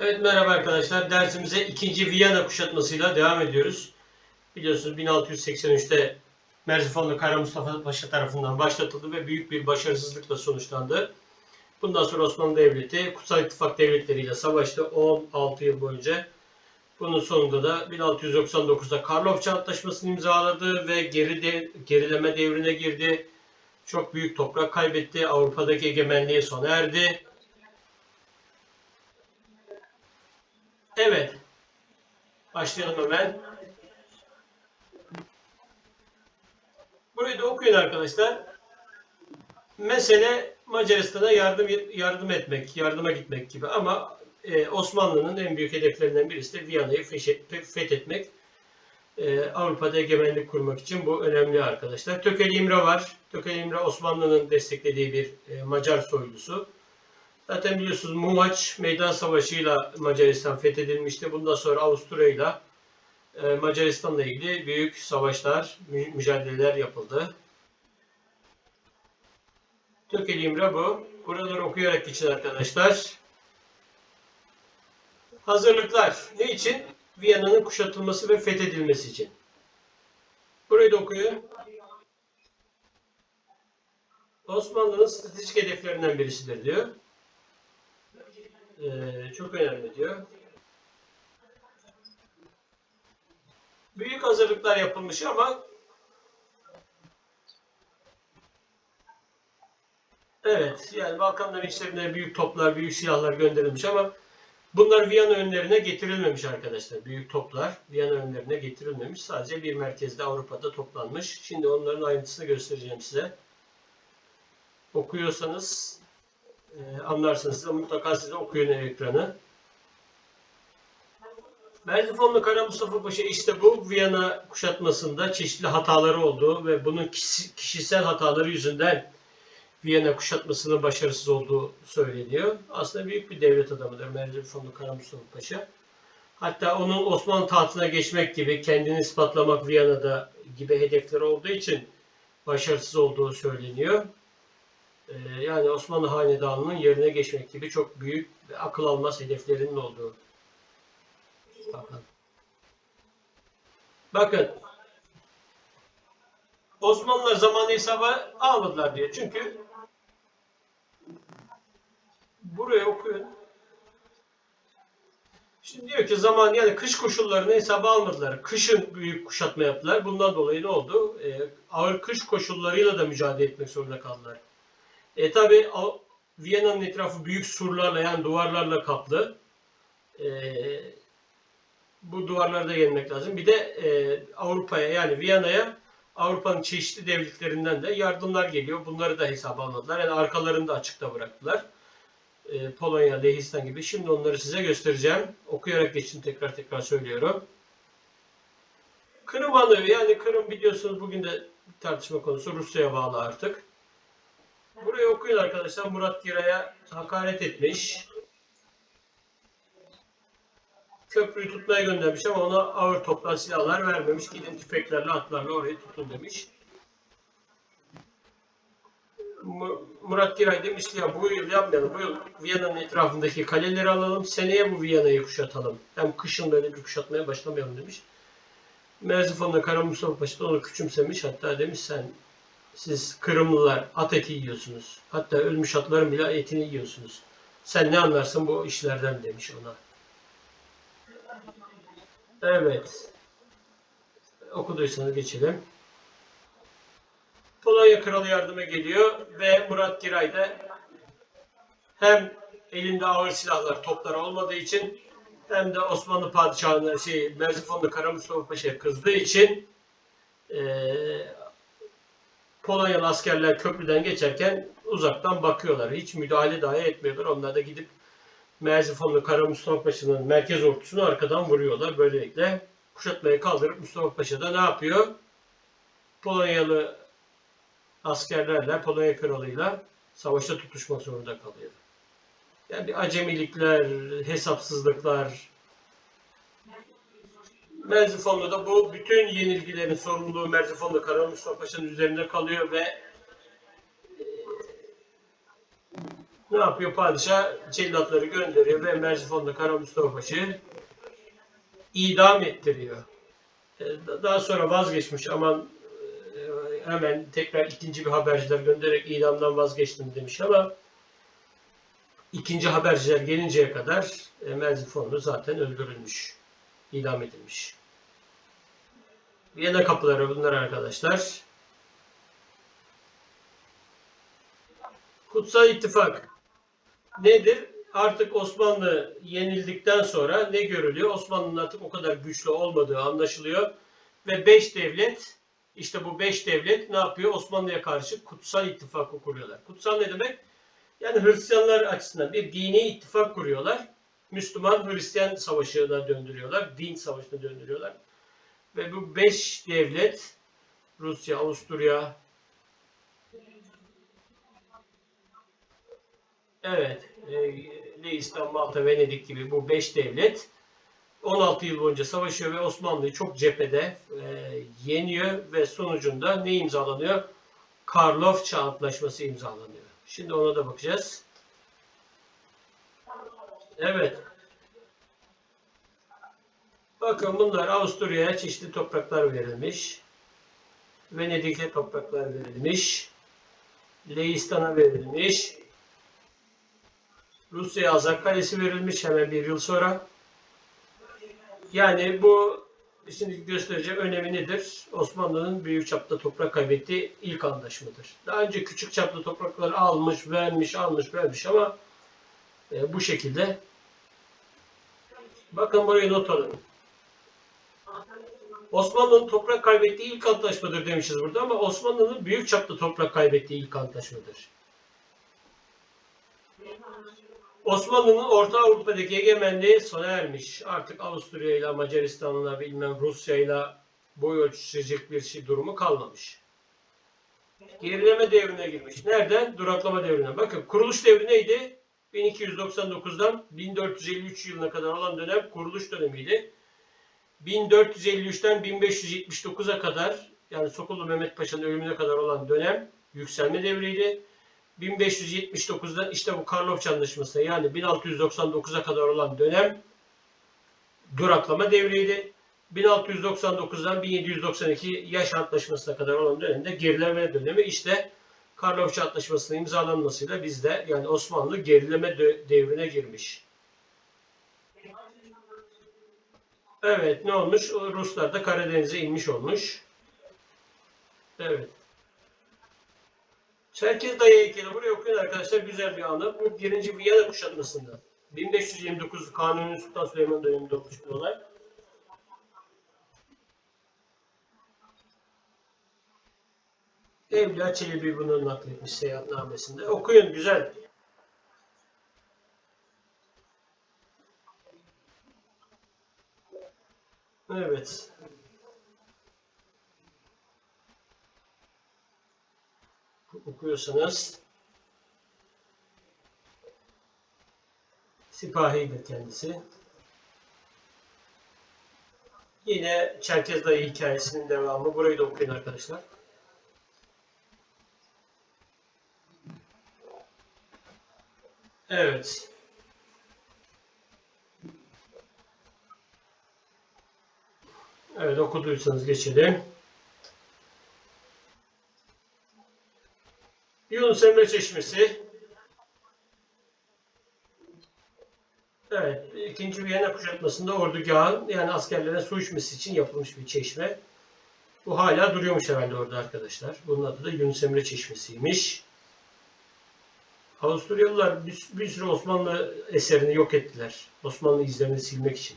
Evet merhaba arkadaşlar. Dersimize ikinci Viyana kuşatmasıyla devam ediyoruz. Biliyorsunuz 1683'te Merzifonlu Kara Mustafa Paşa tarafından başlatıldı ve büyük bir başarısızlıkla sonuçlandı. Bundan sonra Osmanlı Devleti Kutsal İttifak devletleriyle savaştı 16 yıl boyunca. Bunun sonunda da 1699'da Karlofça Antlaşması'nı imzaladı ve geri de, gerileme devrine girdi. Çok büyük toprak kaybetti. Avrupa'daki egemenliği sona erdi. Evet. Başlayalım hemen. Burayı da okuyun arkadaşlar. Mesele Macaristan'a yardım yardım etmek, yardıma gitmek gibi ama e, Osmanlı'nın en büyük hedeflerinden birisi de Viyana'yı fethetmek. E, Avrupa'da egemenlik kurmak için bu önemli arkadaşlar. Tökel İmre var. Tökel İmre Osmanlı'nın desteklediği bir e, Macar soylusu. Zaten biliyorsunuz Mumaç Meydan Savaşı'yla Macaristan fethedilmişti. Bundan sonra Avusturya'yla e, Macaristan'la ilgili büyük savaşlar, mü- mücadeleler yapıldı. Tökel İmre bu. Buraları okuyarak geçin arkadaşlar. Hazırlıklar. Ne için? Viyana'nın kuşatılması ve fethedilmesi için. Burayı da okuyun. Osmanlı'nın stratejik hedeflerinden birisidir diyor. Ee, çok önemli diyor. Büyük hazırlıklar yapılmış ama evet yani Balkanların içlerine büyük toplar, büyük silahlar gönderilmiş ama bunlar Viyana önlerine getirilmemiş arkadaşlar. Büyük toplar Viyana önlerine getirilmemiş. Sadece bir merkezde Avrupa'da toplanmış. Şimdi onların ayrıntısını göstereceğim size. Okuyorsanız e, anlarsınız. Mutlaka size okuyun ekranı. Merzifonlu Kara Mustafa Paşa işte bu Viyana kuşatmasında çeşitli hataları oldu ve bunun kişi- kişisel hataları yüzünden Viyana kuşatmasının başarısız olduğu söyleniyor. Aslında büyük bir devlet adamıdır Merzifonlu Kara Mustafa Paşa. Hatta onun Osmanlı tahtına geçmek gibi kendini ispatlamak Viyana'da gibi hedefleri olduğu için başarısız olduğu söyleniyor. Ee, yani Osmanlı Hanedanı'nın yerine geçmek gibi çok büyük ve akıl almaz hedeflerinin olduğu. Bakın. Bakın. Osmanlılar zamanı hesaba almadılar diyor. Çünkü buraya okuyun. Şimdi diyor ki zaman yani kış koşullarını hesaba almadılar. Kışın büyük kuşatma yaptılar. Bundan dolayı ne oldu? Ee, ağır kış koşullarıyla da mücadele etmek zorunda kaldılar. E tabi Viyana'nın etrafı büyük surlarla yani duvarlarla kaplı. E, bu duvarları da yenmek lazım. Bir de e, Avrupa'ya yani Viyana'ya Avrupa'nın çeşitli devletlerinden de yardımlar geliyor. Bunları da hesaba almadılar. Yani arkalarını da açıkta bıraktılar. E, Polonya, Lehistan gibi. Şimdi onları size göstereceğim. Okuyarak geçin tekrar tekrar söylüyorum. Kırım Hanı yani Kırım biliyorsunuz bugün de tartışma konusu Rusya'ya bağlı artık. Burayı okuyun arkadaşlar. Murat Giray'a hakaret etmiş. Köprüyü tutmaya göndermiş ama ona ağır toplar silahlar vermemiş. Gidin tüfeklerle atlarla orayı tutun demiş. Mu- Murat Giray demiş ki ya bu yıl yapmayalım. Bu yıl Viyana'nın etrafındaki kaleleri alalım. Seneye bu Viyana'yı kuşatalım. Hem kışın böyle bir kuşatmaya başlamayalım demiş. Merzifon'da Kara Mustafa Paşa da onu küçümsemiş. Hatta demiş sen siz Kırımlılar at eti yiyorsunuz. Hatta ölmüş atların bile etini yiyorsunuz. Sen ne anlarsın bu işlerden demiş ona. Evet. Okuduysanız geçelim. Polonya kralı yardıma geliyor ve Murat Giray da hem elinde ağır silahlar, toplar olmadığı için hem de Osmanlı padişahına şey Merzifonlu Kara Mustafa Paşa'ya kızdığı için eee Polonyalı askerler köprüden geçerken uzaktan bakıyorlar. Hiç müdahale dahi etmiyorlar. Onlar da gidip Merzifonlu Kara Mustafa Paşa'nın merkez ordusunu arkadan vuruyorlar. Böylelikle kuşatmayı kaldırıp Mustafa Paşa da ne yapıyor? Polonyalı askerlerle, Polonya kralıyla savaşta tutuşmak zorunda kalıyor. Yani bir acemilikler, hesapsızlıklar. Merzifonlu'da bu bütün yenilgilerin sorumluluğu Merzifonlu Kara Mustafa Paşa'nın üzerinde kalıyor ve ne yapıyor? Padişah cellatları gönderiyor ve Merzifon'da Kara Mustafa Paşa'yı idam ettiriyor. E, da- Daha sonra vazgeçmiş aman e, hemen tekrar ikinci bir haberciler göndererek idamdan vazgeçtim demiş ama ikinci haberciler gelinceye kadar e, Merzifonlu zaten öldürülmüş, idam edilmiş. Viyana kapıları bunlar arkadaşlar. Kutsal İttifak nedir? Artık Osmanlı yenildikten sonra ne görülüyor? Osmanlı'nın artık o kadar güçlü olmadığı anlaşılıyor. Ve beş devlet, işte bu beş devlet ne yapıyor? Osmanlı'ya karşı kutsal ittifakı kuruyorlar. Kutsal ne demek? Yani Hristiyanlar açısından bir dini ittifak kuruyorlar. Müslüman Hristiyan savaşına döndürüyorlar. Din savaşına döndürüyorlar. Ve bu beş devlet Rusya, Avusturya, evet, Leistan, Malta, Venedik gibi bu beş devlet 16 yıl boyunca savaşıyor ve Osmanlı'yı çok cephede e, yeniyor ve sonucunda ne imzalanıyor? Karlofça Antlaşması imzalanıyor. Şimdi ona da bakacağız. Evet. Bakın bunlar Avusturya'ya çeşitli topraklar verilmiş. Venedik'e topraklar verilmiş. Leistan'a verilmiş. Rusya'ya Azak Kalesi verilmiş hemen bir yıl sonra. Yani bu şimdi göstereceğim önemi nedir? Osmanlı'nın büyük çapta toprak kaybettiği ilk anlaşmadır. Daha önce küçük çapta toprakları almış, vermiş, almış, vermiş ama e, bu şekilde. Bakın burayı not alın. Osmanlı'nın toprak kaybettiği ilk antlaşmadır demişiz burada ama Osmanlı'nın büyük çapta toprak kaybettiği ilk antlaşmadır. Osmanlı'nın Orta Avrupa'daki egemenliği sona ermiş. Artık Avusturya ile Macaristan'la bilmem Rusya ile boy ölçüşecek bir şey durumu kalmamış. Gerileme devrine girmiş. Nereden? Duraklama devrine. Bakın kuruluş devri neydi? 1299'dan 1453 yılına kadar olan dönem kuruluş dönemiydi. 1453'ten 1579'a kadar yani Sokullu Mehmet Paşa'nın ölümüne kadar olan dönem yükselme devriydi. 1579'dan işte bu Karlofça Anlaşması'na yani 1699'a kadar olan dönem duraklama devriydi. 1699'dan 1792 yaş antlaşmasına kadar olan dönemde gerileme dönemi işte Karlofça Antlaşması'nın imzalanmasıyla bizde yani Osmanlı gerileme devrine girmiş. Evet ne olmuş? Ruslar da Karadeniz'e inmiş olmuş. Evet. Çerkez Dayı heykeli buraya okuyun arkadaşlar güzel bir anı. Bu birinci Viyana kuşatmasında. 1529 Kanuni Sultan Süleyman döneminde olmuş bir olay. Evliya Çelebi bunu nakletmiş seyahatnamesinde. Okuyun güzel. Evet. okuyorsanız sipahidir kendisi. Yine Çerkez Dayı hikayesinin devamı. Burayı da okuyun arkadaşlar. Evet. Evet okuduysanız geçelim. Yunus Emre Çeşmesi. Evet, ikinci Viyana kuşatmasında ordugahın yani askerlerin su içmesi için yapılmış bir çeşme. Bu hala duruyormuş herhalde orada arkadaşlar. Bunun adı da Yunus Emre Çeşmesi'ymiş. Avusturyalılar bir, bir sürü Osmanlı eserini yok ettiler. Osmanlı izlerini silmek için.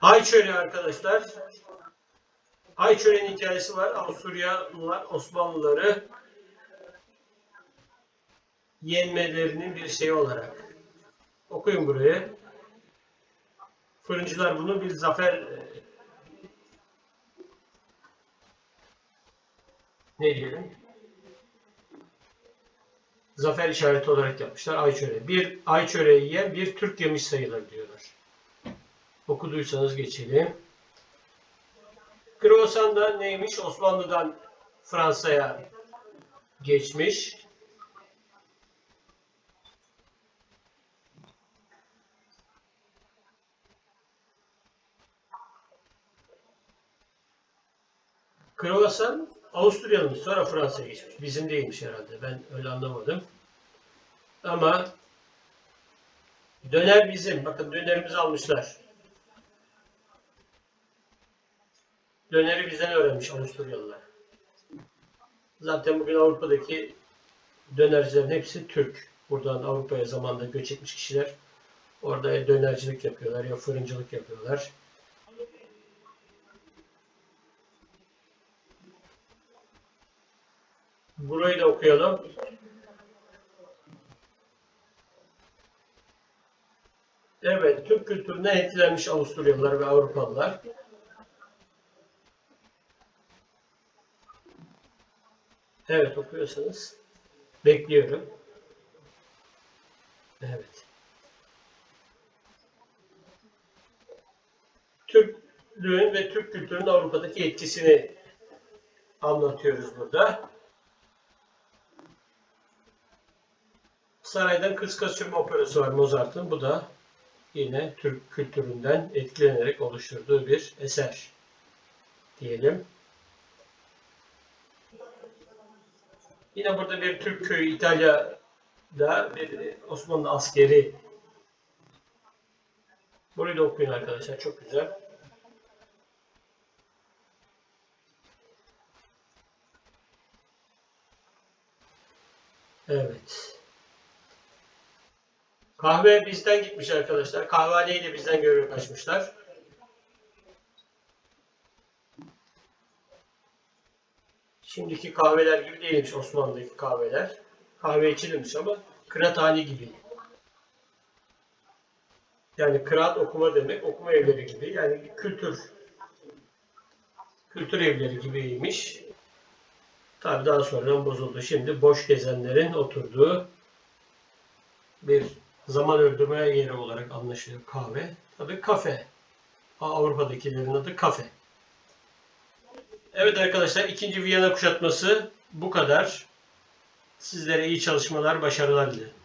Ayçöre arkadaşlar. Ayçöre'nin hikayesi var. Avusturyalılar Osmanlıları yenmelerinin bir şeyi olarak. Okuyun burayı. Fırıncılar bunu bir zafer e, ne diyelim? Zafer işareti olarak yapmışlar Ayçöre. Bir Ayçöre'yi yiyen bir Türk yemiş sayılır diyorlar. Okuduysanız geçelim. Croissant da neymiş? Osmanlı'dan Fransa'ya geçmiş. Kruvasan Avusturya'nın sonra Fransa'ya geçmiş. Bizim değilmiş herhalde. Ben öyle anlamadım. Ama döner bizim. Bakın dönerimizi almışlar. Döneri bizden öğrenmiş Avusturyalılar. Zaten bugün Avrupa'daki dönercilerin hepsi Türk. Buradan Avrupa'ya zamanında göç etmiş kişiler. Orada dönercilik yapıyorlar ya fırıncılık yapıyorlar. Burayı da okuyalım. Evet, Türk kültürüne etkilenmiş Avusturyalılar ve Avrupalılar. Evet, okuyorsanız bekliyorum. Evet. Türklüğün ve Türk kültürünün Avrupa'daki etkisini anlatıyoruz burada. Saraydan Kız Kaçırma Operası var Mozart'ın. Bu da yine Türk kültüründen etkilenerek oluşturduğu bir eser diyelim. Yine burada bir Türk köyü İtalya'da bir Osmanlı askeri. Burayı da okuyun arkadaşlar. Çok güzel. Evet. Kahve bizden gitmiş arkadaşlar. Kahvehaneyi de bizden görüp açmışlar. Şimdiki kahveler gibi değilmiş Osmanlı'daki kahveler. Kahve içilmiş ama kıraathane gibi. Yani kıraat okuma demek, okuma evleri gibi. Yani kültür kültür evleri gibiymiş. Tabi daha sonradan bozuldu. Şimdi boş gezenlerin oturduğu bir zaman öldürme yeri olarak anlaşılıyor kahve. Tabi kafe. Avrupa'dakilerin adı kafe. Evet arkadaşlar ikinci Viyana kuşatması bu kadar. Sizlere iyi çalışmalar, başarılar dilerim.